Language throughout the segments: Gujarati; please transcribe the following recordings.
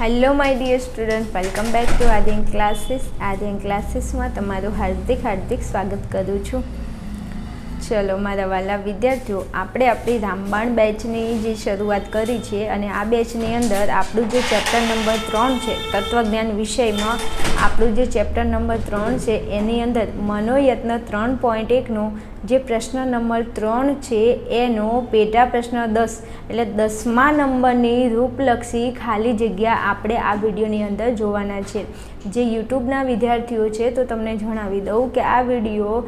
Hello my dear student welcome back to Aadyan classes Aadyan ક્લાસીસમાં તમારું હાર્દિક હાર્દિક સ્વાગત કરું છું. ચલો, મારા વાલા વિદ્યાર્થીઓ, આપણે આપણી રામબાણ બેચની જે શરૂઆત કરી છે અને આ બેચની અંદર આપણું જે ચેપ્ટર નંબર ત્રણ છે, તત્વજ્ઞાન વિષયમાં આપણું જે ચેપ્ટર નંબર ત્રણ છે, એની અંદર મનોયત્ન ત્રણ પોઈન્ટ એકનો જે પ્રશ્ન નંબર ત્રણ છે, એનો પેટા પ્રશ્ન દસ. એટલે દસમા નંબરની રૂપલક્ષી ખાલી જગ્યા આપણે આ વિડીયોની અંદર જોવાના છે. જે યુટ્યુબના વિદ્યાર્થીઓ છે, તો તમને જણાવી દઉં કે આ વીડિયો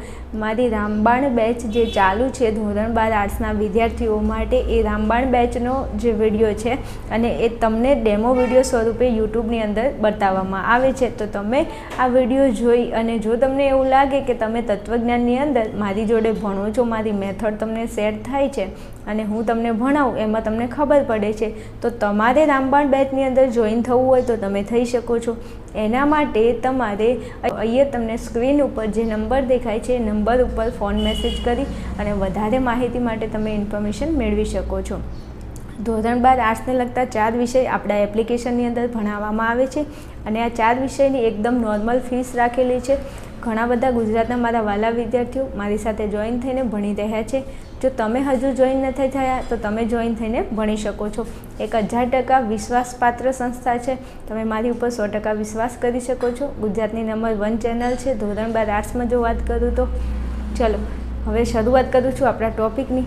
મારી રામબાણ બેચ જે ચાલુ છે, ધોરણ બાર આર્ટ્સના વિદ્યાર્થીઓ માટે, એ રામબાણ બેચનો જે વીડિયો છે, અને એ તમને ડેમો વીડિયો સ્વરૂપે યુટ્યુબની અંદર બતાવવામાં આવે છે. તો તમે આ વીડિયો જોઈ અને જો તમને એવું લાગે કે તમે તત્વજ્ઞાનની અંદર મારી જોડે ભણો છો, મારી મેથડ તમને સેટ થાય છે અને હું તમને ભણાવું, એમાં તમને ખબર પડે છે. તો તમારે રામબાણ બેચની અંદર જોઈન થવું હોય તો તમે થઈ શકો છો. એના માટે તમારે અહીંયા તમને સ્ક્રીન ઉપર જે નંબર દેખાય છે, એ નંબર ઉપર ફોન મેસેજ કરી અને વધારે માહિતી માટે તમે ઇન્ફોર્મેશન મેળવી શકો છો. ધોરણ બાર આર્ટ્સને લગતા ચાર વિષય આપણા એપ્લિકેશનની અંદર ભણાવવામાં આવે છે અને આ ચાર વિષયની એકદમ નોર્મલ ફીસ રાખેલી છે. ઘણા બધા ગુજરાતના મારા વાલા વિદ્યાર્થીઓ મારી સાથે જોઈન થઈને ભણી રહ્યા છે. જો તમે હજુ જોઈન નથી થયા, તો તમે જોઈન થઈને ભણી શકો છો. એક હજાર ટકા વિશ્વાસપાત્ર સંસ્થા છે. તમે મારી ઉપર સો ટકા વિશ્વાસ કરી શકો છો. ગુજરાતની નંબર વન ચેનલ છે. ધોરણ બાર આર્ટ્સમાં જો વાત કરું તો, ચલો, હવે શરૂઆત કરું છું આપણા ટોપિકની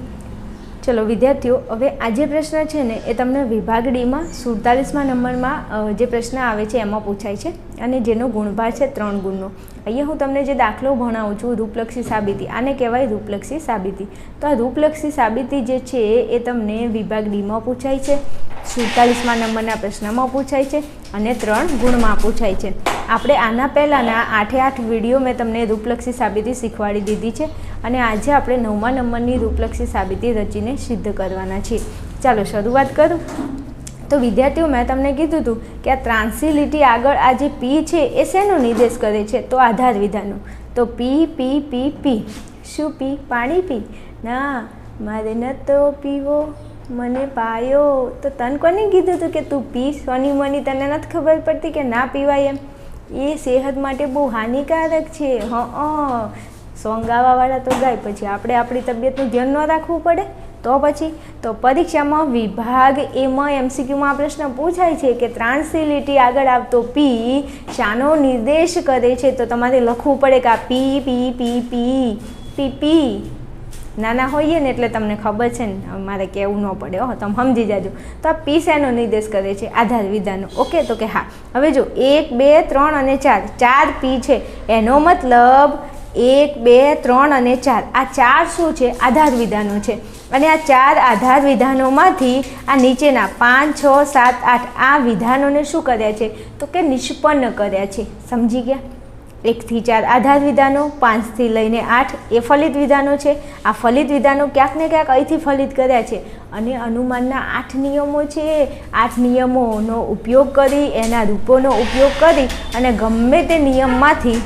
ચલો, વિદ્યાર્થીઓ, હવે આ જે પ્રશ્ન છે ને, એ તમને વિભાગ ડીમાં સુડતાલીસમાં નંબરમાં જે પ્રશ્ન આવે છે, એમાં પૂછાય છે અને જેનો ગુણભાર છે ત્રણ ગુણનો. અહીંયા હું તમને જે દાખલો ભણાવું છું, રૂપલક્ષી સાબિતી, આને કહેવાય રૂપલક્ષી સાબિતી. તો આ રૂપલક્ષી સાબિતી જે છે, એ તમને વિભાગ ડીમાં પૂછાય છે. સુડતાલીસમાં નંબરના પ્રશ્નમાં પૂછાય છે અને ત્રણ ગુણમાં પૂછાય છે. આપણે આના પહેલાંના આઠે આઠ વીડિયો મેં તમને રૂપલક્ષી સાબિતી શીખવાડી દીધી છે અને આજે આપણે નવમા નંબરની રૂપલક્ષી સાબિતી રચીને સિદ્ધ કરવાના છીએ. ચાલો શરૂઆત કરું. તો વિદ્યાર્થીઓ, મેં તમને કીધું હતું કે આ ત્રાંસી આગળ આ જે પી છે એ શેનો નિર્દેશ કરે છે? તો આધાર વિધાનનો તો પી પી પી પી શું પી પાણી પી ના, મારે ન તો પીવો. મને પાયો. તો તને કોને કીધું હતું કે તું પી સોની મની તને નથી ખબર પડતી કે ના પીવાય એમ? એ સેહત માટે બહુ હાનિકારક છે. હં સોંગ ગાવાવાળા તો ગાય. પછી આપણે આપણી તબિયતનું ધ્યાન ન રાખવું પડે? તો પછી? તો પરીક્ષામાં વિભાગ એમાં એમસીક્યુમાં આ પ્રશ્ન પૂછાય છે કે ત્રાંસીલીટી આગળ આવતો પી શાનો નિર્દેશ કરે છે? તો તમારે લખવું પડે કે આ પી પી પી પી પી પી નાના હોઈએ ને એટલે તમને ખબર છે ને મારે કહેવું ન પડે, હો, તમે સમજી જાજો. તો આ પી નિર્દેશ કરે છે આધાર વિધાનો. ઓકે, તો કે હા. હવે જો, એક, બે, ત્રણ અને ચાર. ચાર પી છે. એનો મતલબ એક, બે, ત્રણ અને ચાર. આ ચાર શું છે? આધાર વિધાનો છે. અને આ ચાર આધાર વિધાનોમાંથી આ નીચેના પાંચ, છ, સાત, આઠ આ વિધાનોને શું કર્યા છે? તો કે નિષ્પન્ન કર્યા છે. સમજી ગયા? એકથી ચાર આધાર વિધાનો, પાંચથી લઈને આઠ એ ફલિત વિધાનો છે. આ ફલિત વિધાનો ક્યાંક ને ક્યાંક અહીંથી ફલિત કર્યા છે અને અનુમાનના આઠ નિયમો છે. આઠ નિયમોનો ઉપયોગ કરી, એના રૂપોનો ઉપયોગ કરી અને ગમે તે નિયમમાંથી,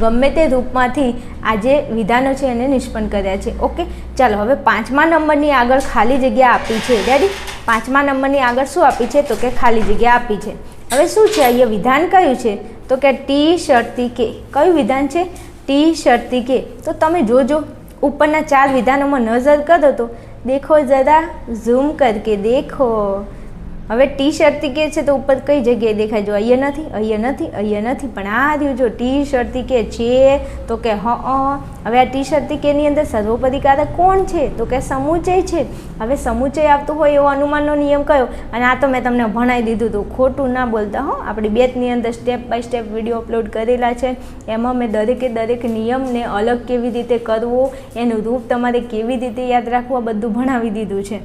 ગમે તે રૂપમાંથી આ જે વિધાનો છે એને નિષ્પન્ન કર્યા છે. ઓકે, ચાલો હવે પાંચમા નંબરની આગળ ખાલી જગ્યા આપી છે. ડેડી પાંચમા નંબરની આગળ શું આપી છે? તો કે ખાલી જગ્યા આપી છે. હવે શું છે? અહીંયા વિધાન કયું છે તો કે ટી શરતી કે. કયું વિધાન છે? ટી શરતી કે. તો તમે જોજો, ઉપરના ચાર વિધાનોમાં નજર કરો તો. દેખો જરા, ઝૂમ કરકે દેખો. હવે ટી શર્તી કે છે તો ઉપર કઈ જગ્યાએ દેખાય? જો અહીંયા નથી અહીંયા નથી અહીંયા નથી. પણ આ રહ્યું, જો ટી શર્તી કે છે, તો કે હ હવે આ ટી શર્તી કેની અંદર સર્વોપરિકારક કોણ છે? તો કે સમુચય છે. હવે સમુચય આવતું હોય એવો અનુમાનનો નિયમ કયો? અને આ તો મેં તમને ભણાવી દીધું હતું ખોટું ના બોલતા, હો. આપણી બેચની અંદર step by step video upload કરેલા છે. એમાં મેં દરેકે દરેક નિયમને અલગ કેવી રીતે કરવો, એનું રૂપ તમારે કેવી રીતે યાદ રાખવું બધું ભણાવી દીધું છે.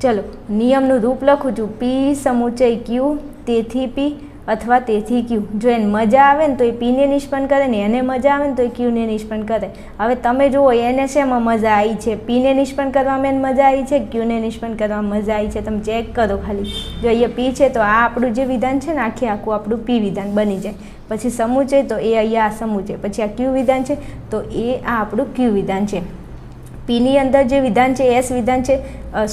ચલો, નિયમનું રૂપ લખું છું. પી સમુચય ક્યુ, તેથી પી અથવા તેથી ક્યુ. જો એને મજા આવે ને તો એ પીને નિષ્પન્ન કરે ને એને મજા આવે ને તો એ ક્યુને નિષ્પન્ન કરે. હવે તમે જુઓ, એને શેમાં મજા આવી છે? પીને નિષ્પન્ન કરવામાં એને મજા આવી છે? ક્યુને નિષ્પન્ન કરવામાં મજા આવી છે? તમે ચેક કરો ખાલી. જો અહીંયા પી છે તો આ આપણું જે વિધાન છે ને, આખે આખું આપણું પી વિધાન બની જાય. પછી સમુચય તો એ અહીંયા આ સમુચય પછી આ ક્યુ વિધાન છે તો એ આ આપણું ક્યુ વિધાન છે. પીની અંદર જે વિધાન છે, એસ વિધાન છે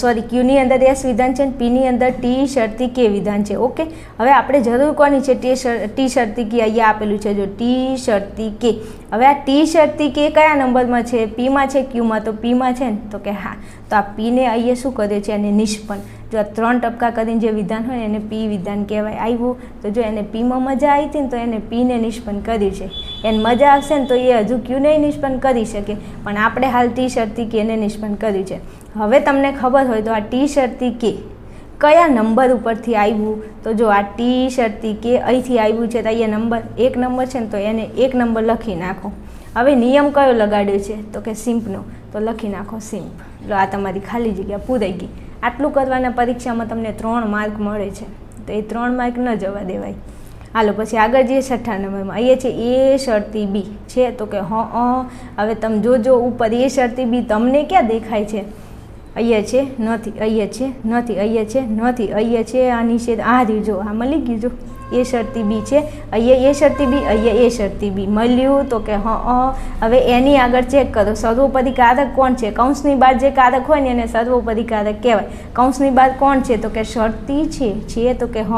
સોરી ક્યુની અંદર એસ વિધાન છે અને પીની અંદર ટી શરતી કે વિધાન છે. ઓકે હવે આપણે જરૂર કોની છે? ટી ટી શરતી કે અહીંયા આપેલું છે. જો ટી શરતી કે હવે આ ટી શરતી કે કયા નંબરમાં છે? પીમાં છે ક્યુમાં તો પીમાં છે ને? તો કે હા. તો આ પીને અહીંયા શું કર્યો છે? એને નિષ્પન્ન જો આ ત્રણ ટપકા કરીને જે વિધાન હોય એને પી વિધાન કહેવાય. આવ્યું તો જો એને પીમાં મજા આવી હતી ને, તો એને પીને નિષ્પન્ન કર્યું છે. એને મજા આવશે ને, તો એ હજુ ક્યુને નિષ્પન્ન કરી શકે. પણ આપણે હાલ ટી શરતી કે એને નિષ્પન્ન કર્યું છે. હવે તમને ખબર હોય તો આ ટી શરતી કે કયા નંબર ઉપરથી આવ્યું? તો જો આ ટી શરતી કે અહીંથી આવ્યું છે, તો અહીંયા નંબર, એક નંબર છે ને, તો એને એક નંબર લખી નાખો. હવે નિયમ કયો લગાડ્યો છે? તો કે સિમ્પનો તો લખી નાખો સિમ્પ એટલે આ તમારી ખાલી જગ્યા પૂરાઈ ગઈ. આટલું કરવાના પરીક્ષામાં તમને ત્રણ માર્ક મળે છે. તો એ ત્રણ માર્ક ન જવા દેવાય. હાલો, પછી આગળ જઈએ છઠ્ઠા નંબરમાં અહીંયા છે એ શરતી બી છે, તો કે હ હવે તમે જોજો, ઉપર એ શરતી બી તમને ક્યાં દેખાય છે? અહીંયા છે નથી અહીંયા છે નથી અહીંયા છે નથી અહીંયા છે, આ નિષેધ આ રહ્યું આ મળી ગયું એ શરતી બી છે અહીંયા એ શરતી બી અહીંયા એ શરતી બી. મળ્યું તો કે હ હવે એની આગળ ચેક કરો. સર્વોપરી કારક કોણ છે? કૌંસની બાદ જે કારક હોય ને એને સર્વોપરી કારક કહેવાય. કૌંસની બાદ કોણ છે? તો કે શરતી છે છે તો કે હ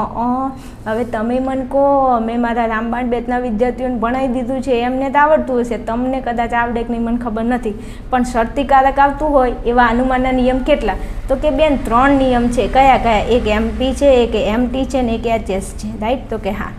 હવે તમે મને કહો મેં મારા રામબાણ બેતના વિદ્યાર્થીઓને ભણાવી દીધું છે, એમને તો આવડતું હશે. તમને કદાચ આવડે કે નહીં, મને ખબર નથી. પણ શરતી કારક આવતું હોય, એવા અનુમાનના નિયમ કેટલા? તો કે બેન, ત્રણ નિયમ છે. કયા કયા? એક એમપી છે, એક એમટી છે ને એક એચએસ છે. રાઈટ? તો કે હા.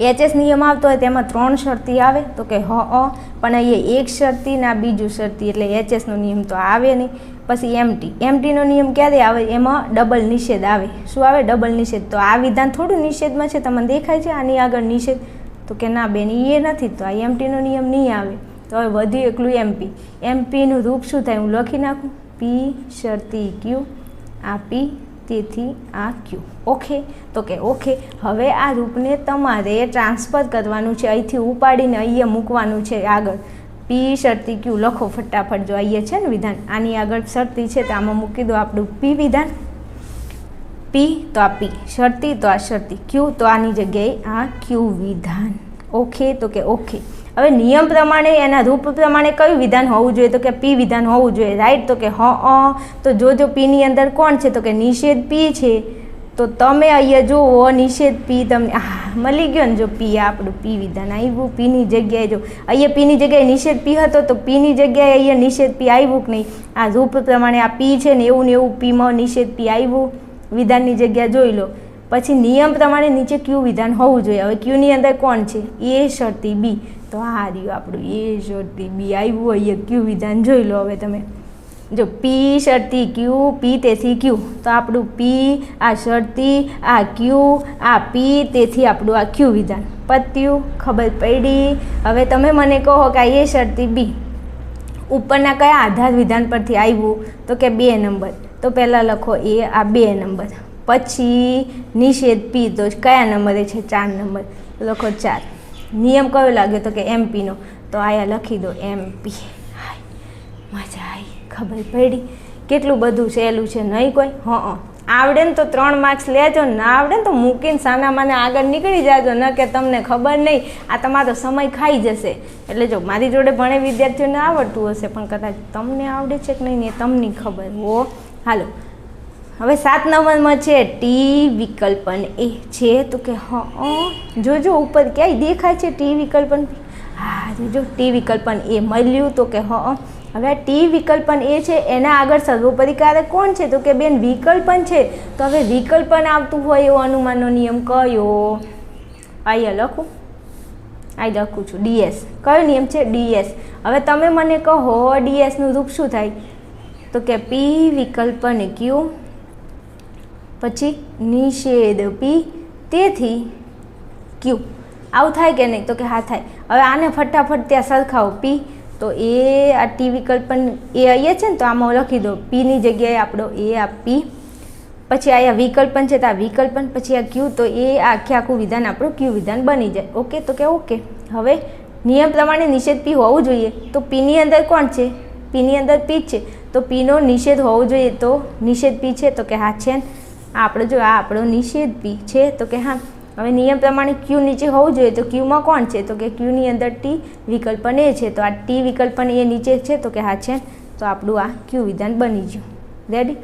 એચએસ નિયમ આવતો હોય તેમાં ત્રણ શરતી આવે, તો કે હ, અ, પણ અહીંયા એક શરતી ના બીજું શરતી, એટલે એચએસનો નિયમ તો આવે નહીં. પછી એમટી એમટીનો નિયમ ક્યારે આવે? એમાં ડબલ નિષેધ આવે. શું આવે? ડબલ નિષેધ. તો આ વિધાન થોડું નિષેધમાં છે, તમને દેખાય છે, આની આગળ નિષેધ. તો કે ના બેન એ નથી. તો આ એમટીનો નિયમ નહીં આવે. તો હવે વધ્યું એકલું એમપી એમપીનું રૂપ શું થાય? હું લખી નાખું. પી શરતી ક્યુ આ પી તેથી આ ક્યુ. ઓકે? તો કે ઓકે, હવે આ રૂપને તમારે ટ્રાન્સફર કરવાનું છે. અહીંથી ઉપાડીને અહીંયા મૂકવાનું છે આગળ. પી શરતી ક્યુ. લખો ફટાફટ જો અહીંયા છે ને વિધાન. આની આગળ શરતી છે તો આમાં મૂકી દો આપણું પી વિધાન. પી તો આ પી શરતી તો આ શરતી. ક્યુ તો આની જગ્યાએ આ ક્યુ વિધાન. ઓકે? તો કે ઓકે. હવે નિયમ પ્રમાણે એના રૂપ પ્રમાણે કયું વિધાન હોવું જોઈએ? તો કે પી વિધાન હોવું જોઈએ રાઈટ તો કે હ, અ. તો જો જો પીની અંદર કોણ છે? તો કે નિષેધ પી છે. તો તમે અહીંયા જુઓ નિષેધ પી તમને મળી ગયો ને જો પી આપણું પી વિધાન આવ્યું પીની જગ્યાએ જો. અહીંયા પીની જગ્યાએ નિષેધ પી હતો, તો પીની જગ્યાએ અહીંયા નિષેધ પી આવ્યું કે નહીં? આ રૂપ પ્રમાણે આ પી છે ને એવું ને એવું પીમાં નિષેધ પી આવ્યું. વિધાનની જગ્યા જોઈ લો. પછી નિયમ પ્રમાણે નીચે ક્યુ વિધાન હોવું જોઈએ. હવે ક્યુની અંદર કોણ છે? એ શરતી બી તો આ રહ્યું આપણું. એ શરતી બી આવ્યું હોય ક્યુ વિધાન જોઈ લો હવે તમે. જો પી શરતી ક્યુ પી તેથી ક્યુ તો આપણું પી આ શરતી, આ ક્યુ આ પી તેથી આપણું આ ક્યુ વિધાન. પત્યું, ખબર પડી. હવે તમે મને કહો કે આ એ શરતી બી ઉપરના કયા આધાર વિધાન પરથી આવ્યું? તો કે બે નંબર. તો પહેલાં લખો એ આ બે નંબર. પછી નિષેધ પી તો કયા નંબરે છે? ચાર નંબર. લખો ચાર. નિયમ કયો લાગ્યો તો કે એમપીનો તો આયા લખી દો એમપી હાય. મજા આવી ખબર પડી. કેટલું બધું સહેલું છે, નહીં કોઈ? હં આવડે ને તો ત્રણ માર્ક્સ લેજો, ના આવડે ને તો મૂકીને સાના આગળ નીકળી જાજો, ન કે તમને ખબર નહીં. આ તમારો સમય ખાઈ જશે. એટલે જો મારી જોડે ભણે વિદ્યાર્થીઓને આવડતું હશે, પણ કદાચ તમને આવડે છે કે નહીં, એ તમને ખબર. હો. હાલો. હવે સાત નંબરમાં છે ટી વિકલ્પન. એ છે તો કે હા જોજો ઉપર ક્યાંય દેખાય છે ટી વિકલ્પન? હા જોજો ટી વિકલ્પન એ મળ્યું તો કે હા હવે ટી વિકલ્પન એ છે, એના આગળ સર્વોપરી કારક કોણ છે? તો કે બેન વિકલ્પન છે. તો હવે વિકલ્પન આવતું હોય એવો અનુમાનનો નિયમ કયો? અહીંયા લખું. આઈ લખું છું. ડીએસ કયો નિયમ છે? ડીએસ હવે તમે મને કહો ડીએસનું રૂપ શું થાય? તો કે પી વિકલ્પન ક્યુ? પછી નિષેધ પી તેથી ક્યુ? આવું થાય કે નહીં? તો કે હા થાય. હવે આને ફટાફટ ત્યાં સરખાવો. પી. તો એ આ ટી વિકલ્પન એ અહીંયા છે ને, તો આમાં લખી દો પીની જગ્યાએ આપણો એ આ પી. પછી અહીંયા વિકલ્પન છે, તો આ વિકલ્પન પછી આ ક્યુ. તો એ આખે આખું વિધાન આપણું ક્યુ વિધાન બની જાય. ઓકે? તો કે ઓકે. હવે નિયમ પ્રમાણે નિષેધ પી હોવું જોઈએ. તો પીની અંદર કોણ છે? પીની અંદર પી છે. તો પીનો નિષેધ હોવો જોઈએ. તો નિષેધ પી છે. તો કે હા છે ને. આ આપણો જો આ આપણો નિષેધ પી છે, તો કે હા, હવે નિયમ પ્રમાણે ક્યુ નીચે હોવું જોઈએ, તો ક્યુમાં કોણ છે? તો કે ક્યુની અંદર ટી વિકલ્પન એ છે, તો આ ટી વિકલ્પન એ નીચે છે, તો કે હા છે. તો આપણું આ ક્યુ વિધાન બની ગયું. રેડી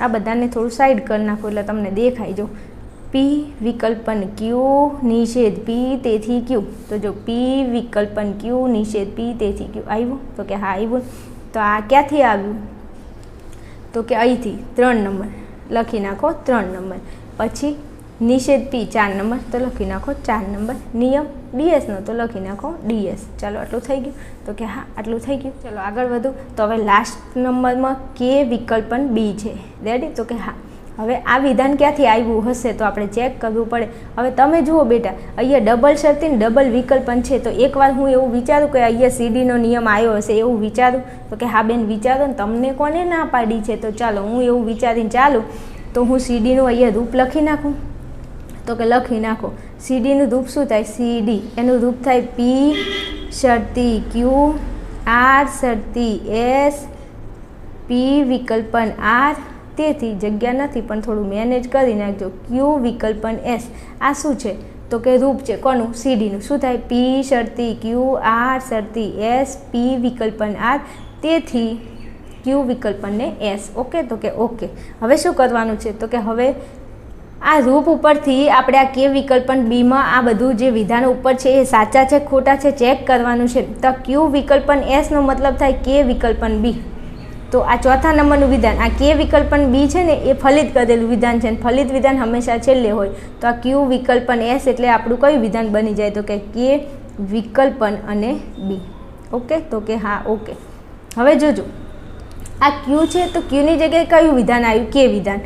આ બધાને થોડું સાઈડ કરી નાખો, એટલે તમને દેખાય. જો પી વિકલ્પન ક્યુ નિષેધ પી તેથી ક્યુ તો જો પી વિકલ્પન ક્યુ નિષેધ પી તેથી ક્યુ આવ્યું? તો કે હા, આવ્યું. તો આ ક્યાંથી આવ્યું? તો કે અહીંથી, ત્રણ નંબર. લખી નાખો ત્રણ નંબર. પછી નિષેધ પી ચાર નંબર, તો લખી નાખો ચાર નંબર. નિયમ ડીએસનો તો લખી નાખો ડીએસ. ચાલો, આટલું થઈ ગયું. તો કે હા, આટલું થઈ ગયું. ચાલો, આગળ વધુ. તો હવે લાસ્ટ નંબરમાં કે વિકલ્પન બી છે. રેડી તો કે હા. હવે આ વિધાન ક્યાંથી આવ્યું હશે તો આપણે ચેક કરવું પડે. હવે તમે જુઓ બેટા, અહીંયા ડબલ શરતી ને ડબલ વિકલ્પન છે. તો એકવાર હું એવું વિચારું કે અહીંયા સીડીનો નિયમ આવ્યો હશે એવું વિચારું, તો કે હા બેન, વિચારો ને તમને કોને ના પાડી છે? તો ચાલો, હું એવું વિચારીને ચાલું. તો હું સીડીનું અહીંયા રૂપ લખી નાખું. તો કે લખી નાખો. સીડીનું રૂપ શું થાય? સીડી. એનું રૂપ થાય પી શરતી ક્યુ આર શરતી એસ પી વિકલ્પન આર તેથી જગ્યા નથી, પણ થોડું મેનેજ કરી નાખજો. ક્યુ વિકલ્પન એસ આ શું છે? તો કે રૂપ છે. કોનું? સીડીનું શું થાય? પી શરતી ક્યુ આર શરતી એસ પી વિકલ્પન આર તેથી ક્યુ વિકલ્પનને એસ ઓકે તો કે ઓકે હવે શું કરવાનું છે? તો કે હવે આ રૂપ ઉપરથી આપણે આ કે વિકલ્પન બીમાં આ બધું જે વિધાનો ઉપર છે એ સાચા છે, ખોટા છે ચેક કરવાનું છે. તો ક્યુ વિકલ્પન એસનો મતલબ થાય કે વિકલ્પન બી તો આ ચોથા નંબરનું વિધાન, આ કે વિકલ્પન બી છે ને, એ ફલિત કરેલું વિધાન છે ફલિત વિધાન હંમેશા છેલ્લે હોય. તો આ ક્યુ વિકલ્પન એસ એટલે આપણું કયું વિધાન બની જાય? તો કે કે વિકલ્પન અને બી. ઓકે? તો કે હા, ઓકે. હવે જોજો. આ ક્યુ છે, તો ક્યુની જગ્યાએ કયું વિધાન આવ્યું? કે વિધાન.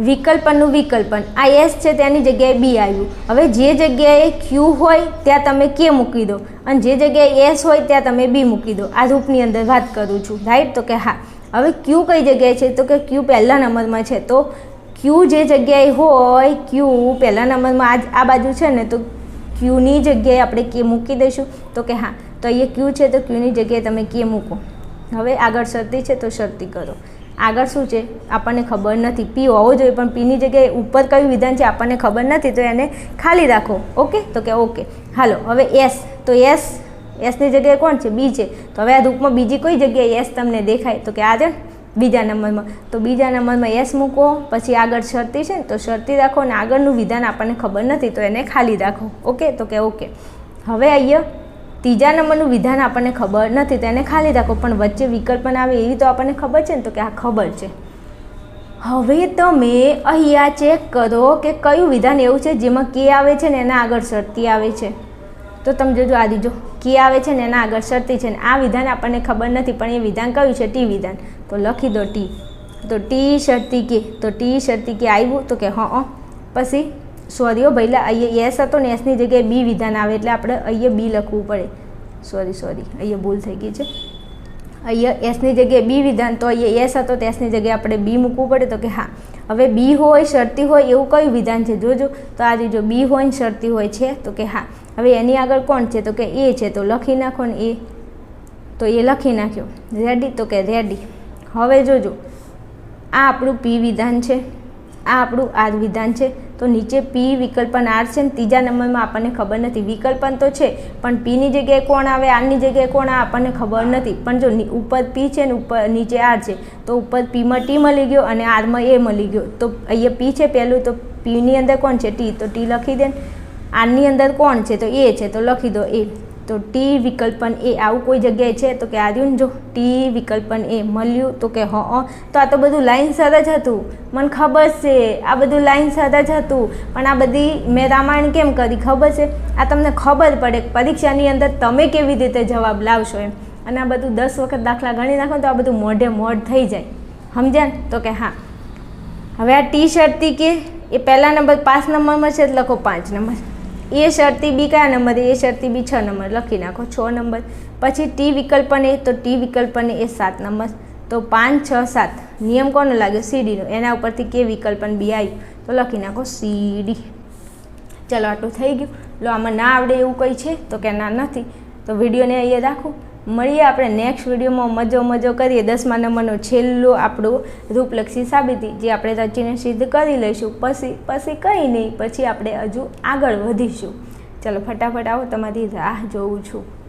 વિકલ્પનનું વિકલ્પન. આ એસ છે તેની જગ્યાએ બી આવ્યું. હવે જે જગ્યાએ ક્યુ હોય, ત્યાં તમે કે મૂકી દો. અને જે જગ્યાએ એસ હોય, ત્યાં તમે બી મૂકી દો. આ રૂપની અંદર વાત કરું છું. રાઈટ? તો કે હા. હવે ક્યુ કઈ જગ્યાએ છે? તો કે ક્યુ પહેલા નંબરમાં છે. તો ક્યુ જે જગ્યાએ હોય ક્યુ પહેલા નંબરમાં આ આ બાજુ છે ને, તો ક્યુની જગ્યાએ આપણે કે મૂકી દઈશું. તો કે હા, તો અહીંયા ક્યુ છે, તો ક્યુની જગ્યાએ તમે કે મૂકો. હવે આગળ શરતી છે, તો શરતી કરો. આગળ શું છે? આપણને ખબર નથી. પી હોવો જોઈએ, પણ પીની જગ્યાએ ઉપર કયું વિધાન છે આપણને ખબર નથી, તો એને ખાલી રાખો. ઓકે? તો કે ઓકે. હાલો, હવે એસ તો એસ એસની જગ્યાએ કોણ છે? બી છે. તો હવે આ રૂપમાં બીજી કોઈ જગ્યાએ એસ તમને દેખાય? તો કે આ છે બીજા નંબરમાં. તો બીજા નંબરમાં એસ મૂકો, પછી આગળ શરતી છે ને તો શરતી રાખો અને આગળનું વિધાન આપણને ખબર નથી, તો એને ખાલી રાખો. ઓકે? તો કે ઓકે. હવે અહીંયા ત્રીજા નંબરનું વિધાન આપણને ખબર નથી, તો એને ખાલી રાખો. પણ વચ્ચે વિકલ્પન આવે એવી તો આપણને ખબર છે ને? તો કે આ ખબર છે. હવે તમે અહીંયા ચેક કરો કે કયું વિધાન એવું છે જેમાં કે આવે છે ને, એના આગળ શરતી આવે છે. તો તમે જોજો આ દીજો. કે આવે છે ને એના આગળ શરતી છે ને આ વિધાન આપણને ખબર નથી, પણ એ વિધાન કયું છે? ટી વિધાન. તો લખી દો ટી. તો ટી શરતી કે, તો ટી શરતી કે આવ્યું, તો કે હં પછી, સોરી ભાઈલા ભઈલા, અહીંયા એસ હતો ને એસની જગ્યાએ બી વિધાન આવે એટલે આપણે અહીંયા બી લખવું પડે. સોરી સોરી, અહીંયા ભૂલ થઈ ગઈ છે. અહીંયા એસની જગ્યાએ બી વિધાન, તો અહીંયા એસ હતો, તો એસની જગ્યાએ આપણે બી મૂકવું પડે, તો કે હા. હવે બી હોય, શરતી હોય, એવું કયું વિધાન છે? જોજો. તો આ જો બી હોય ને શરતી હોય છે, તો કે હા. હવે એની આગળ કોણ છે? તો કે એ છે. તો લખી નાખો ને એ. તો એ લખી નાખ્યો. રેડી તો કે રેડી હવે જોજો. આ આપણું પી વિધાન છે. આ આપણું આર વિધાન છે. તો નીચે પી વિકલ્પન આર છે ને ત્રીજા નંબરમાં આપણને ખબર નથી. વિકલ્પન તો છે, પણ પીની જગ્યાએ કોણ આવે? આરની જગ્યાએ કોણ આવે? આપણને ખબર નથી. પણ જો ઉપર પી છે ને ઉપર નીચે આર છે, તો ઉપર પીમાં ટી મળી ગયો અને આરમાં એ મળી ગયો. તો અહીંયા પી છે પહેલું. તો પીની અંદર કોણ છે? ટી તો ટી લખી દે આરની અંદર કોણ છે? તો એ છે. તો લખી દો એ. તો ટી વિકલ્પન એ આવું કોઈ જગ્યાએ છે? તો કે આવ્યું જો ટી વિકલ્પન એ મળ્યું, તો કે હં તો આ તો બધું લાઈન સાથે જ હતું. મને ખબર છે. આ બધું લાઈન સાથે જ હતું. પણ આ બધી મેં રામાયણ કેમ કરી? ખબર છે? આ તમને ખબર પડે પરીક્ષાની અંદર તમે કેવી રીતે જવાબ લાવશો એમ. અને આ બધું દસ વખત દાખલા ગણી નાખો તો આ બધું મોઢે મોઢ થઈ જાય. સમજ્યા તો કે હા. હવે આ ટી શર્ટથી કે એ પહેલા નંબર પાંચ નંબરમાં છે લખો પાંચ નંબર. એ શરતી બી કયા નંબર એ શરતી બી છ નંબર લખી નાખો, છ નંબર. પછી ટી વિકલ્પને તો ટી વિકલ્પને એ સાત નંબર. તો પાંચ, છ, સાત. નિયમ કોનો લાગ્યો? સીડીનો એના ઉપરથી કે વિકલ્પન બી આવ્યું તો લખી નાખો સીડી ચલો, આટલું થઈ ગયું. લો, આમાં ના આવડે એવું કંઈ છે? તો કે ના નથી. તો વિડીયોને અહીંયા રાખું. મળીએ આપણે નેક્સ્ટ વિડીયોમાં મજો મજો કરીએ. દસમા નંબરનું છેલ્લું આપણું રૂપલક્ષી સાબિતી, જે આપણે રચીને સિદ્ધ કરી લઈશું. પછી પછી કંઈ નહીં, પછી આપણે હજુ આગળ વધીશું. ચલો ફટાફટ આવો, તમારી રાહ જોઉં છું.